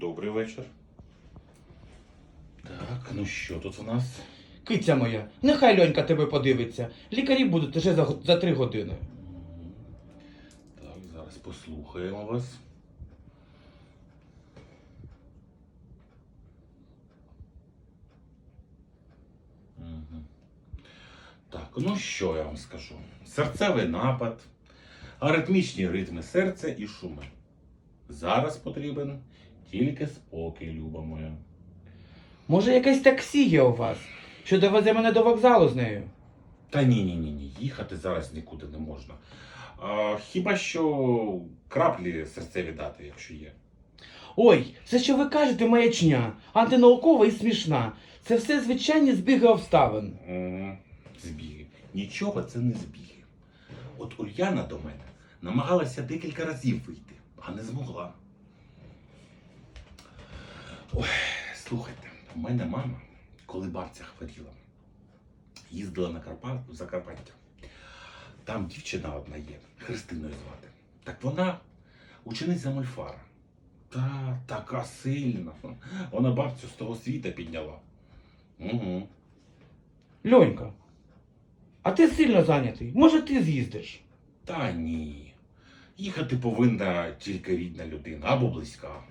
Добрий вечір. Так, ну що тут у нас? Киця моя, нехай льонька тебе подивиться. Лікарі будуть уже за, за три години. Так, зараз послухаємо вас. Так, ну що я вам скажу? Серцевий напад, аритмічні ритми серця і шуми. Зараз потрібен тільки спокій, люба моя. Може, якесь таксі є у вас, що довезе мене до вокзалу з нею? Та ні, ні, ні, ні, їхати зараз нікуди не можна. А, хіба що краплі серцеві дати, якщо є. Ой, це що ви кажете, маячня, антинаукова і смішна. Це все звичайні збіги обставин. М, Збіги. Нічого це не збіги. От Ульяна до мене намагалася декілька разів вийти, а не змогла. Ой, слухайте, у мене мама, коли бабця хворіла, їздила на Карпат, в Закарпаття. Там дівчина одна є, Христиною звати. Так вона учениця Мольфара. Та така сильна. Вона бабцю з того світа підняла. Угу. Льонька, а ти сильно зайнятий. Може, ти з'їздиш? Та ні. Їхати повинна тільки рідна людина або близька.